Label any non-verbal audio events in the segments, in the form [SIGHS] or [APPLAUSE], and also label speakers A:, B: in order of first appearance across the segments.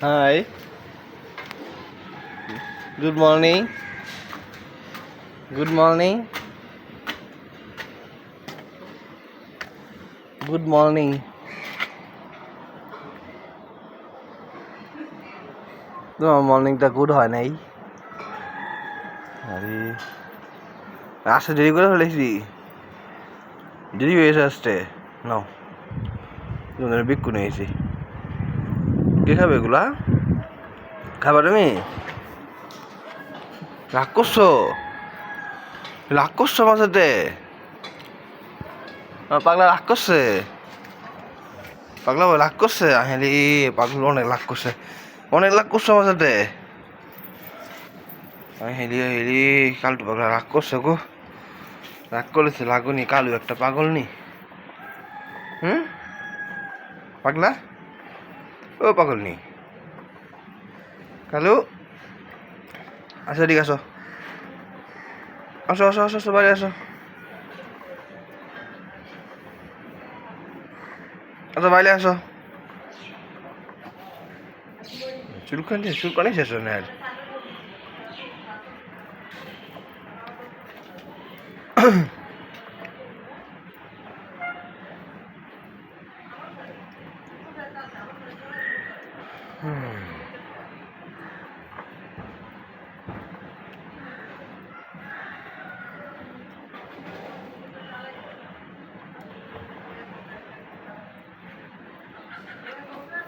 A: Hi. Good morning. Good morning. Good morning. তোমার মর্নিংটা good হয় নাই আরে, আসতে দেরি করে ফেলেছি দেরি হয়েছে আসতে নাও, তোমাদের বিক্ষু নিয়েছি কে খাবে এগুলা? খাবার তুমি? রাগ করছ? রাগ করছ আমার সাথে পাগলা রাগ করছে? পাগলা রাগ করছে? হেলি পাগলা অনেক রাগ করছে। অনেক রাগ করছ আমার সাথে হেলি হেলি কালটু পাগলা রাগ করছে গো। রাগ করেছে, লাগুনি, কালু একটা পাগল নি হুম? পাগলা? ও, পাগল নি। কালু? আসো ঠিক আসো। আসো আসো আসো আসো বাড়ি আসো। আসো, বাইরে আসো। চুলকানি চুলকানি শেষ হয় না আর।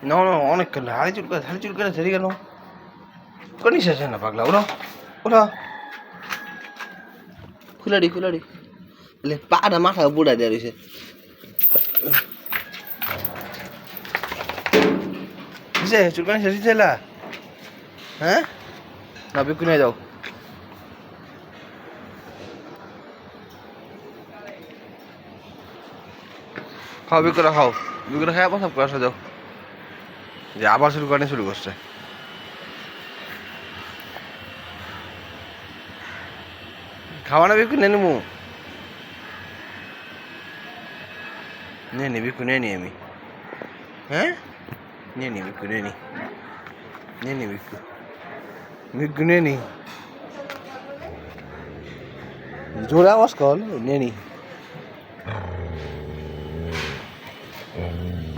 A: No, no, অনেক কেন হাড়ি চুলকানি হাড়ি চুলকানি সেরে গেল। কোনি শেষ হয় না পাগলা। ওরা ওরা খুলাড়ি খুলাড়ি। লে পাটা মাথা বুড়া দেওয়া রয়েছে কিসে? চুলকানি শেষ হয়েছে? হ্যাঁ? না বিক্রি নিয়ে যাও খাও বিক্রি খাও। বিক্রি আবার সব করে আসা যাও। যে আবার শুরু করে শুরু করছে। খাওয়া না বিক্রি নিয়ে নিবো নিয়ে নি বিক্রি নি আমি। হ্যাঁ? নিয়ে নি বিক্রি নিয়ে নি। নিয়ে নি বিক্রি বিক্রি নিয়ে নি। জোরে আওয়াজ কর নিয়ে নি।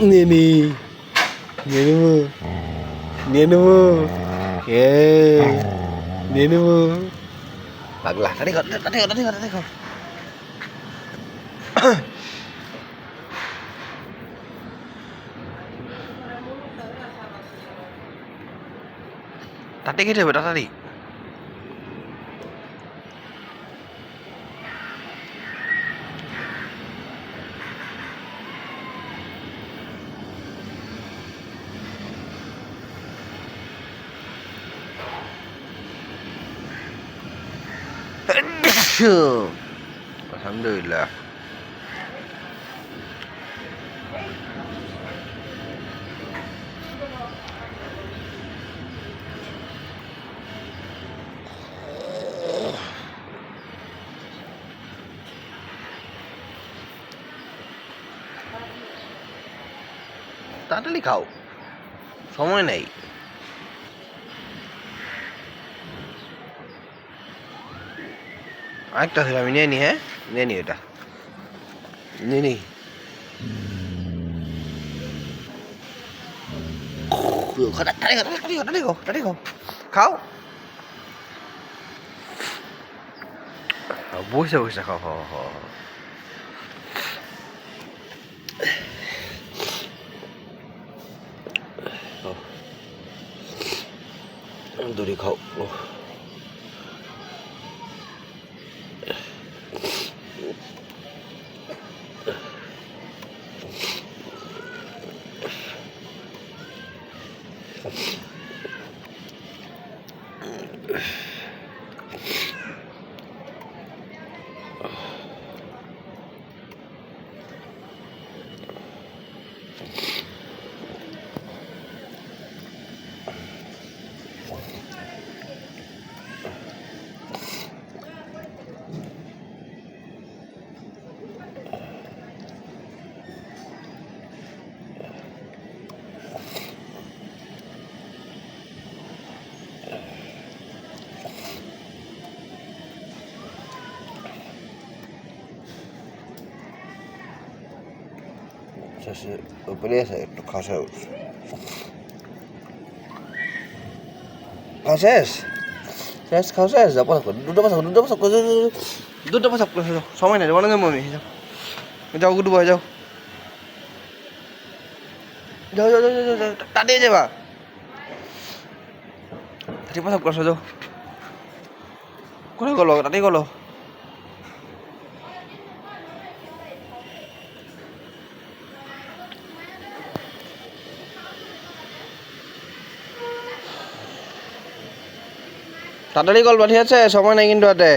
A: নিয়ে নি। নিয়ে নেব নিয়ে নেব এ নিয়ে নেব পাগলা তাড়ি কর তাড়ি কর তাড়ি কর তাড়ি কর তাতে কেটে হবে তাড়াতাড়ি Alhamdulillah. তাড়াতাড়ি খাও সময় নেই আরেকটা ছিল আমি নিয়ে নি হ্যাঁ? নিয়ে নি এটা। নিয়ে নি। খাও। বসে বসে খাও খাও খাও দূরে খাও। Ugh. [SIGHS] [SIGHS] শেষে উপরে আছে একটু খাসা খাওয়া শেষ শেষ খাওয়া শেষ পাসাব করো দুটো পাসাব দুটো করো দুটো পাসাব করে যাও সময় নেই বলে মমি যাও যাও গুডু বয় যাও যাও যাও যাও যাও যাও যাবা তাড়ি পাসাব করছ যাও করে গলো তাড়ি গলো তাড়াতাড়ি কল পাঠিয়েছে সময় নেই কিন্তু হাতে।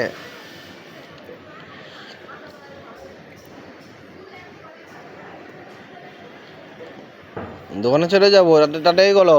A: দোকানে চলে যাব তাড়াতাড়ি গলো